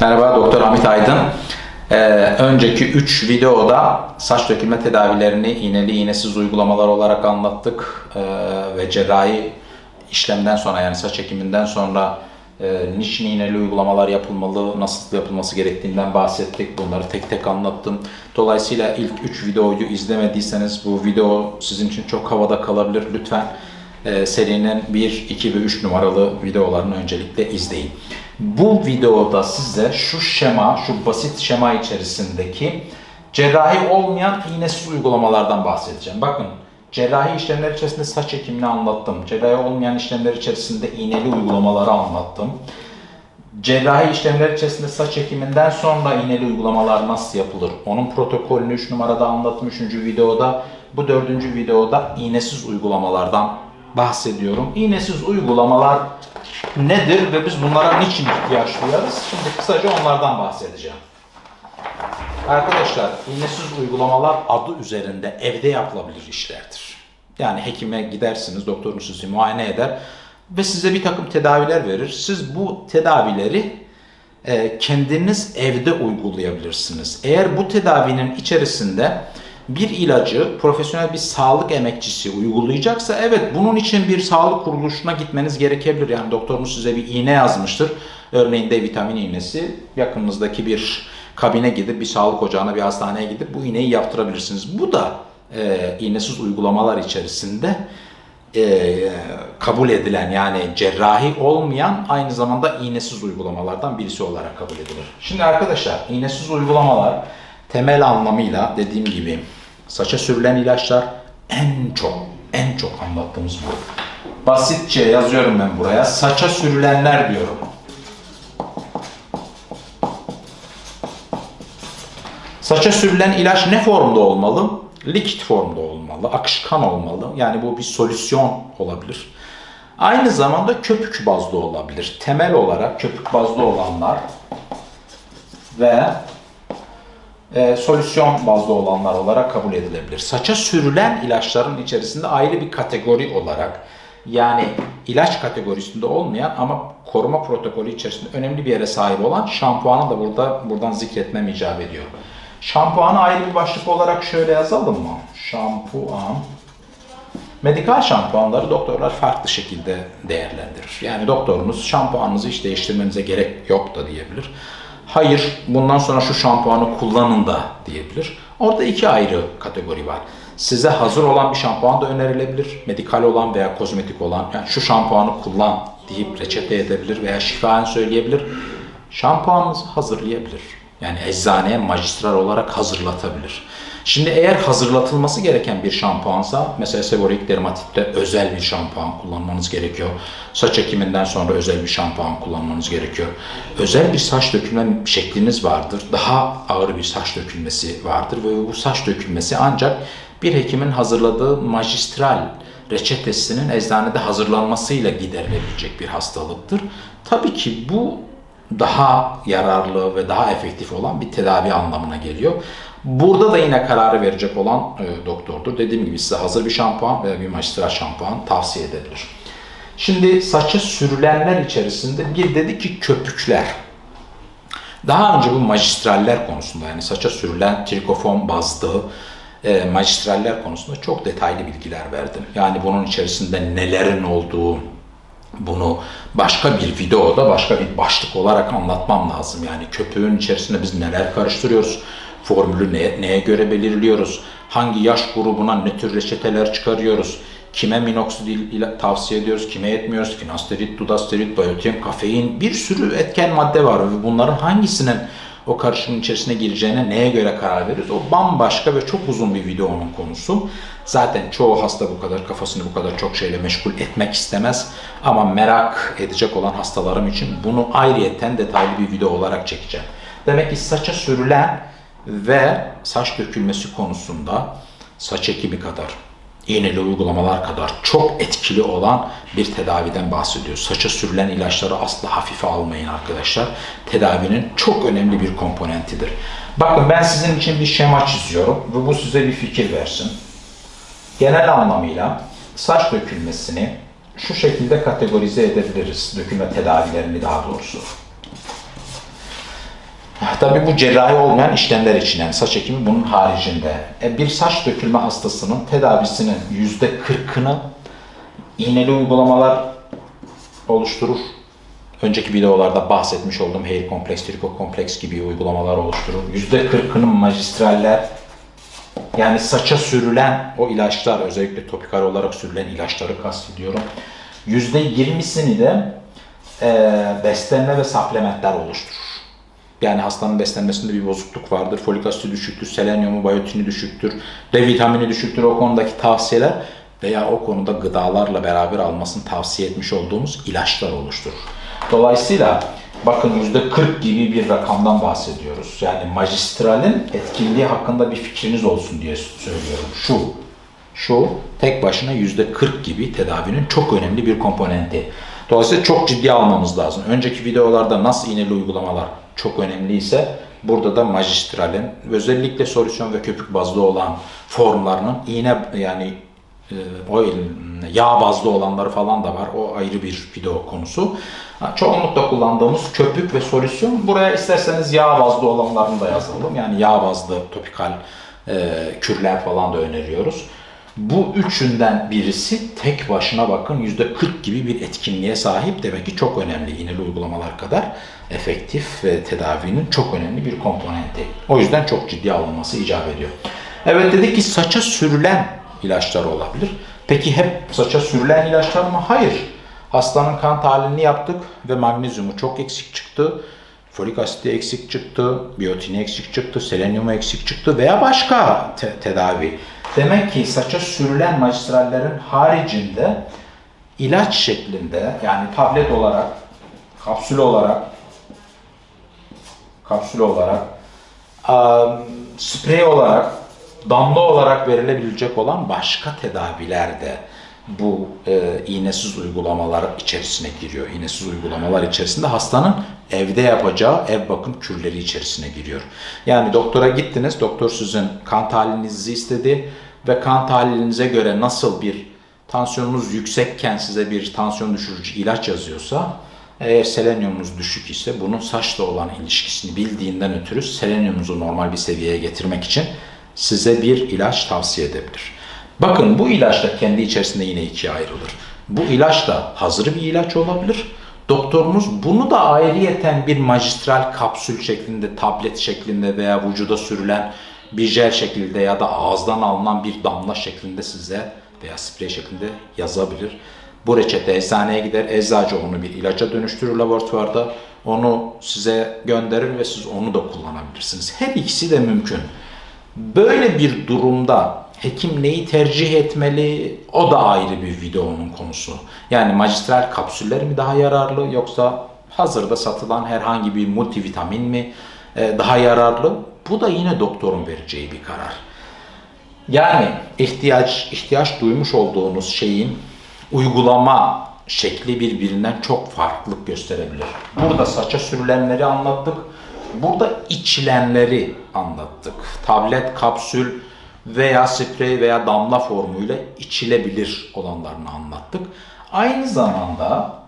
Merhaba Doktor Hamit Aydın. Ee, önceki 3 videoda saç dökülme tedavilerini iğneli iğnesiz uygulamalar olarak anlattık Ee, ve cerrahi işlemden sonra yani saç ekiminden sonra e, niçin iğneli uygulamalar yapılmalı, nasıl yapılması gerektiğinden bahsettik. Bunları tek tek anlattım. Dolayısıyla ilk 3 videoyu izlemediyseniz bu video sizin için çok havada kalabilir. Lütfen e, serinin 1, 2 ve 3 numaralı videolarını öncelikle izleyin. Bu videoda size şu şema, şu basit şema içerisindeki cerrahi olmayan iğnesiz uygulamalardan bahsedeceğim. Bakın cerrahi işlemler içerisinde saç ekimini anlattım. Cerrahi olmayan işlemler içerisinde iğneli uygulamaları anlattım. Cerrahi işlemler içerisinde saç ekiminden sonra iğneli uygulamalar nasıl yapılır? Onun protokolünü 3 numarada anlattım 3. videoda. Bu 4. videoda iğnesiz uygulamalardan bahsediyorum. İğnesiz uygulamalar nedir ve biz bunlara niçin ihtiyaç duyarız? Şimdi kısaca onlardan bahsedeceğim. Arkadaşlar iğnesiz uygulamalar adı üzerinde evde yapılabilir işlerdir. Yani hekime gidersiniz, doktorunuz sizi muayene eder ve size bir takım tedaviler verir. Siz bu tedavileri e, kendiniz evde uygulayabilirsiniz. Eğer bu tedavinin içerisinde bir ilacı profesyonel bir sağlık emekçisi uygulayacaksa evet bunun için bir sağlık kuruluşuna gitmeniz gerekebilir. Yani doktorunuz size bir iğne yazmıştır. Örneğin D vitamin iğnesi. Yakınınızdaki bir kabine gidip bir sağlık ocağına bir hastaneye gidip bu iğneyi yaptırabilirsiniz. Bu da e, iğnesiz uygulamalar içerisinde e, kabul edilen yani cerrahi olmayan aynı zamanda iğnesiz uygulamalardan birisi olarak kabul edilir. Şimdi arkadaşlar iğnesiz uygulamalar temel anlamıyla dediğim gibi saça sürülen ilaçlar en çok en çok anlattığımız bu. Basitçe yazıyorum ben buraya. Saça sürülenler diyorum. Saça sürülen ilaç ne formda olmalı? Likit formda olmalı, akışkan olmalı. Yani bu bir solüsyon olabilir. Aynı zamanda köpük bazlı olabilir. Temel olarak köpük bazlı olanlar ve e, solüsyon bazlı olanlar olarak kabul edilebilir. Saça sürülen ilaçların içerisinde ayrı bir kategori olarak yani ilaç kategorisinde olmayan ama koruma protokolü içerisinde önemli bir yere sahip olan şampuanı da burada buradan zikretmem icap ediyor. Şampuanı ayrı bir başlık olarak şöyle yazalım mı? Şampuan. Medikal şampuanları doktorlar farklı şekilde değerlendirir. Yani doktorunuz şampuanınızı hiç değiştirmenize gerek yok da diyebilir. Hayır, bundan sonra şu şampuanı kullanın da diyebilir. Orada iki ayrı kategori var. Size hazır olan bir şampuan da önerilebilir. Medikal olan veya kozmetik olan. Yani şu şampuanı kullan deyip reçete edebilir veya şifaen söyleyebilir. Şampuanınızı hazırlayabilir. Yani eczaneye magistral olarak hazırlatabilir. Şimdi eğer hazırlatılması gereken bir şampuansa mesela seborik dermatitte özel bir şampuan kullanmanız gerekiyor. Saç ekiminden sonra özel bir şampuan kullanmanız gerekiyor. Özel bir saç dökülme şekliniz vardır. Daha ağır bir saç dökülmesi vardır ve bu saç dökülmesi ancak bir hekimin hazırladığı magistral reçetesinin eczanede hazırlanmasıyla giderilebilecek bir hastalıktır. Tabii ki bu daha yararlı ve daha efektif olan bir tedavi anlamına geliyor. Burada da yine kararı verecek olan e, doktordur. Dediğim gibi size hazır bir şampuan veya bir magistral şampuan tavsiye edilir. Şimdi saça sürülenler içerisinde bir dedi ki köpükler. Daha önce bu magistraller konusunda yani saça sürülen trikofon bazlı e, magistraller konusunda çok detaylı bilgiler verdim. Yani bunun içerisinde nelerin olduğu, bunu başka bir videoda başka bir başlık olarak anlatmam lazım. Yani köpüğün içerisinde biz neler karıştırıyoruz, formülü neye, neye göre belirliyoruz, hangi yaş grubuna ne tür reçeteler çıkarıyoruz, kime minoxidil tavsiye ediyoruz, kime etmiyoruz, finasterit, dudasterit, biotin, kafein bir sürü etken madde var. Ve bunların hangisinin o karışımın içerisine gireceğine neye göre karar veririz? O bambaşka ve çok uzun bir video onun konusu. Zaten çoğu hasta bu kadar kafasını bu kadar çok şeyle meşgul etmek istemez. Ama merak edecek olan hastalarım için bunu ayrıyeten detaylı bir video olarak çekeceğim. Demek ki saça sürülen ve saç dökülmesi konusunda saç ekimi kadar, iğneli uygulamalar kadar çok etkili olan bir tedaviden bahsediyoruz. Saça sürülen ilaçları asla hafife almayın arkadaşlar. Tedavinin çok önemli bir komponentidir. Bakın ben sizin için bir şema çiziyorum ve bu size bir fikir versin. Genel anlamıyla saç dökülmesini şu şekilde kategorize edebiliriz. Dökülme tedavilerini daha doğrusu. Tabii bu cerrahi olmayan işlemler için yani saç ekimi bunun haricinde. E, bir saç dökülme hastasının tedavisinin yüzde kırkını iğneli uygulamalar oluşturur. Önceki videolarda bahsetmiş olduğum hair kompleks, triko kompleks gibi uygulamalar oluşturur. Yüzde kırkının magistraller yani saça sürülen o ilaçlar, özellikle topikal olarak sürülen ilaçları kastediyorum. Yüzde yirmisini de e, beslenme ve supplementler oluşturur. Yani hastanın beslenmesinde bir bozukluk vardır. Folik asidi düşüktür, selenyumu, biyotini düşüktür, D vitamini düşüktür. O konudaki tavsiyeler veya o konuda gıdalarla beraber almasını tavsiye etmiş olduğumuz ilaçlar oluşturur. Dolayısıyla bakın %40 gibi bir rakamdan bahsediyoruz. Yani magistralin etkinliği hakkında bir fikriniz olsun diye söylüyorum. Şu, şu tek başına %40 gibi tedavinin çok önemli bir komponenti. Dolayısıyla çok ciddi almamız lazım. Önceki videolarda nasıl iğneli uygulamalar çok önemliyse burada da magistralin özellikle solüsyon ve köpük bazlı olan formlarının iğne yani e, oil, yağ bazlı olanları falan da var. O ayrı bir video konusu. Çoğunlukla kullandığımız köpük ve solüsyon. Buraya isterseniz yağ bazlı olanlarını da yazalım. Yani yağ bazlı topikal e, kürler falan da öneriyoruz. Bu üçünden birisi tek başına bakın %40 gibi bir etkinliğe sahip. Demek ki çok önemli iğneli uygulamalar kadar efektif ve tedavinin çok önemli bir komponenti. O yüzden çok ciddi alınması icap ediyor. Evet dedik ki saça sürülen ilaçlar olabilir. Peki hep saça sürülen ilaçlar mı? Hayır. Hastanın kan tahlilini yaptık ve magnezyumu çok eksik çıktı. Folik asidi eksik çıktı, biyotini eksik çıktı, selenyumu eksik çıktı veya başka te- tedavi. Demek ki saça sürülen magistrallerin haricinde ilaç şeklinde yani tablet olarak, kapsül olarak, kapsül olarak, sprey olarak, damla olarak verilebilecek olan başka tedaviler de bu e, iğnesiz uygulamalar içerisine giriyor. İğnesiz uygulamalar içerisinde hastanın evde yapacağı ev bakım kürleri içerisine giriyor. Yani doktora gittiniz, doktor sizin kan tahlilinizi istedi ve kan tahlilinize göre nasıl bir tansiyonunuz yüksekken size bir tansiyon düşürücü ilaç yazıyorsa eğer selenyumunuz düşük ise bunun saçla olan ilişkisini bildiğinden ötürü selenyumunuzu normal bir seviyeye getirmek için size bir ilaç tavsiye edebilir. Bakın bu ilaç da kendi içerisinde yine ikiye ayrılır. Bu ilaç da hazır bir ilaç olabilir. Doktorunuz bunu da ayrıyeten bir magistral kapsül şeklinde, tablet şeklinde veya vücuda sürülen bir jel şeklinde ya da ağızdan alınan bir damla şeklinde size veya sprey şeklinde yazabilir. Bu reçete eczaneye gider, eczacı onu bir ilaca dönüştürür laboratuvarda. Onu size gönderir ve siz onu da kullanabilirsiniz. Her ikisi de mümkün. Böyle bir durumda hekim neyi tercih etmeli o da ayrı bir videonun konusu. Yani magistral kapsüller mi daha yararlı yoksa hazırda satılan herhangi bir multivitamin mi e, daha yararlı? Bu da yine doktorun vereceği bir karar. Yani ihtiyaç ihtiyaç duymuş olduğunuz şeyin uygulama şekli birbirinden çok farklılık gösterebilir. Burada saça sürülenleri anlattık. Burada içilenleri anlattık. Tablet, kapsül veya sprey veya damla formuyla içilebilir olanlarını anlattık. Aynı zamanda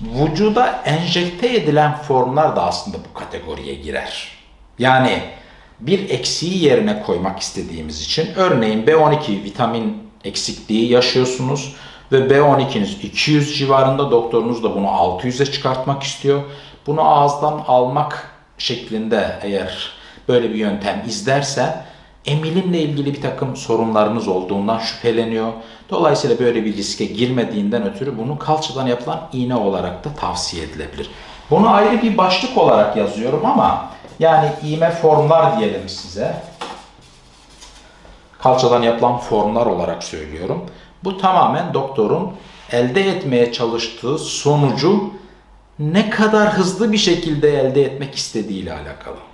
vücuda enjekte edilen formlar da aslında bu kategoriye girer. Yani bir eksiği yerine koymak istediğimiz için örneğin B12 vitamin eksikliği yaşıyorsunuz ve B12'niz 200 civarında doktorunuz da bunu 600'e çıkartmak istiyor. Bunu ağızdan almak şeklinde eğer böyle bir yöntem izlerse emilimle ilgili bir takım sorunlarınız olduğundan şüpheleniyor. Dolayısıyla böyle bir riske girmediğinden ötürü bunu kalçadan yapılan iğne olarak da tavsiye edilebilir. Bunu ayrı bir başlık olarak yazıyorum ama yani iğme formlar diyelim size. Kalçadan yapılan formlar olarak söylüyorum. Bu tamamen doktorun elde etmeye çalıştığı sonucu ne kadar hızlı bir şekilde elde etmek istediğiyle alakalı.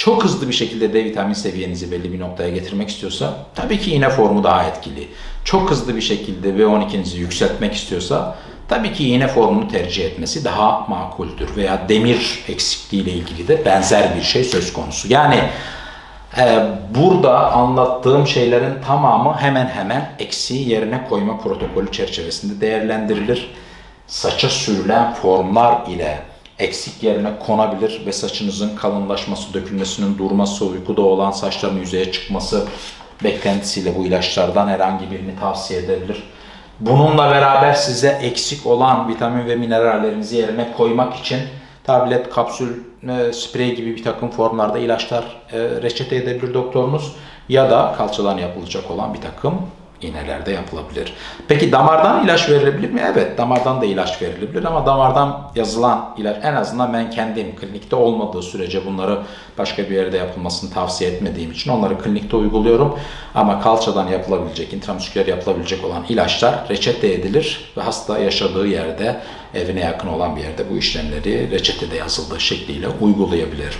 Çok hızlı bir şekilde D vitamin seviyenizi belli bir noktaya getirmek istiyorsa tabii ki iğne formu daha etkili. Çok hızlı bir şekilde B12'nizi yükseltmek istiyorsa tabii ki iğne formunu tercih etmesi daha makuldür. Veya demir eksikliği ile ilgili de benzer bir şey söz konusu. Yani ee, burada anlattığım şeylerin tamamı hemen hemen eksiği yerine koyma protokolü çerçevesinde değerlendirilir. Saça sürülen formlar ile eksik yerine konabilir ve saçınızın kalınlaşması, dökülmesinin durması, uykuda olan saçların yüzeye çıkması beklentisiyle bu ilaçlardan herhangi birini tavsiye edebilir. Bununla beraber size eksik olan vitamin ve minerallerinizi yerine koymak için tablet, kapsül, e, sprey gibi bir takım formlarda ilaçlar e, reçete edebilir doktorunuz ya da kalçadan yapılacak olan bir takım iğnelerde yapılabilir. Peki damardan ilaç verilebilir mi? Evet, damardan da ilaç verilebilir ama damardan yazılan ilaç en azından ben kendim klinikte olmadığı sürece bunları başka bir yerde yapılmasını tavsiye etmediğim için onları klinikte uyguluyorum. Ama kalçadan yapılabilecek, intramusküler yapılabilecek olan ilaçlar reçete edilir ve hasta yaşadığı yerde, evine yakın olan bir yerde bu işlemleri reçetede yazıldığı şekliyle uygulayabilir.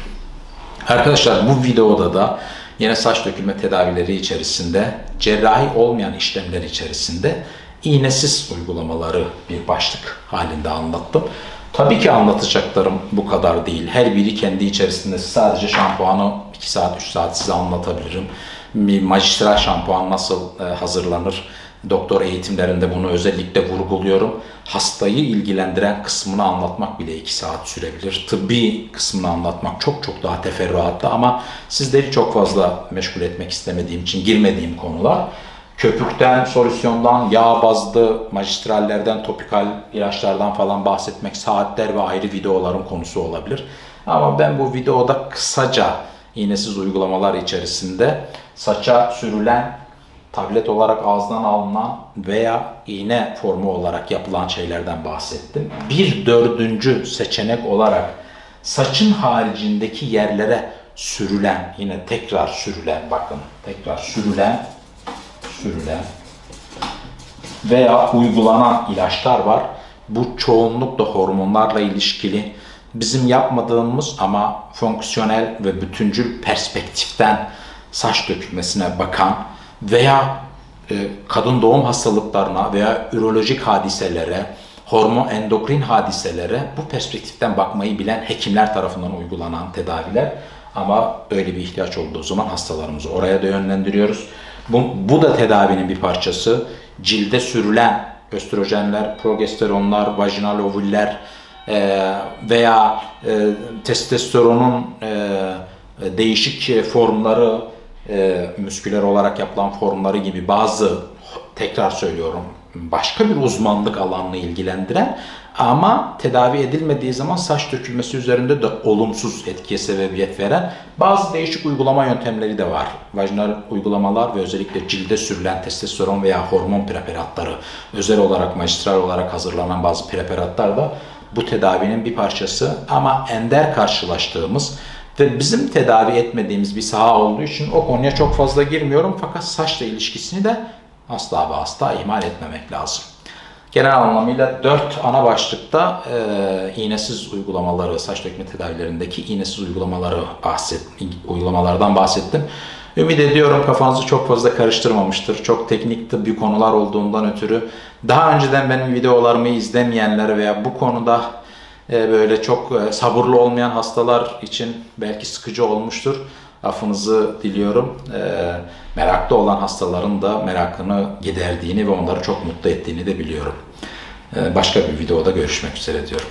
Arkadaşlar bu videoda da yine saç dökülme tedavileri içerisinde cerrahi olmayan işlemler içerisinde iğnesiz uygulamaları bir başlık halinde anlattım. Tabii ki anlatacaklarım bu kadar değil. Her biri kendi içerisinde sadece şampuanı 2 saat 3 saat size anlatabilirim. Bir magistral şampuan nasıl e, hazırlanır? Doktor eğitimlerinde bunu özellikle vurguluyorum. Hastayı ilgilendiren kısmını anlatmak bile 2 saat sürebilir. Tıbbi kısmını anlatmak çok çok daha teferruatlı ama sizleri çok fazla meşgul etmek istemediğim için girmediğim konular. Köpükten, solüsyondan, yağ bazlı, magistrallerden, topikal ilaçlardan falan bahsetmek saatler ve ayrı videoların konusu olabilir. Ama ben bu videoda kısaca iğnesiz uygulamalar içerisinde saça sürülen tablet olarak ağızdan alınan veya iğne formu olarak yapılan şeylerden bahsettim. Bir dördüncü seçenek olarak saçın haricindeki yerlere sürülen, yine tekrar sürülen, bakın tekrar sürülen, sürülen veya uygulanan ilaçlar var. Bu çoğunlukla hormonlarla ilişkili. Bizim yapmadığımız ama fonksiyonel ve bütüncül perspektiften saç dökülmesine bakan veya e, kadın doğum hastalıklarına veya ürolojik hadiselere, hormon endokrin hadiselere bu perspektiften bakmayı bilen hekimler tarafından uygulanan tedaviler. Ama öyle bir ihtiyaç olduğu zaman hastalarımızı oraya da yönlendiriyoruz. Bu, bu da tedavinin bir parçası. Cilde sürülen östrojenler, progesteronlar, vajinal ovüller e, veya e, testosteronun e, değişik formları, e, müsküler olarak yapılan formları gibi bazı tekrar söylüyorum başka bir uzmanlık alanını ilgilendiren ama tedavi edilmediği zaman saç dökülmesi üzerinde de olumsuz etkiye sebebiyet veren bazı değişik uygulama yöntemleri de var. Vajinal uygulamalar ve özellikle cilde sürülen testosteron veya hormon preparatları özel olarak magistral olarak hazırlanan bazı preparatlar da bu tedavinin bir parçası ama ender karşılaştığımız bizim tedavi etmediğimiz bir saha olduğu için o konuya çok fazla girmiyorum fakat saçla ilişkisini de asla ve asla ihmal etmemek lazım. Genel anlamıyla 4 ana başlıkta e, iğnesiz uygulamaları, saç dökme tedavilerindeki iğnesiz uygulamaları bahset, uygulamalardan bahsettim. Ümit ediyorum kafanızı çok fazla karıştırmamıştır. Çok teknik tıbbi konular olduğundan ötürü daha önceden benim videolarımı izlemeyenler veya bu konuda böyle çok e, sabırlı olmayan hastalar için belki sıkıcı olmuştur. Affınızı diliyorum. E, meraklı olan hastaların da merakını giderdiğini ve onları çok mutlu ettiğini de biliyorum. Başka bir videoda görüşmek üzere diyorum.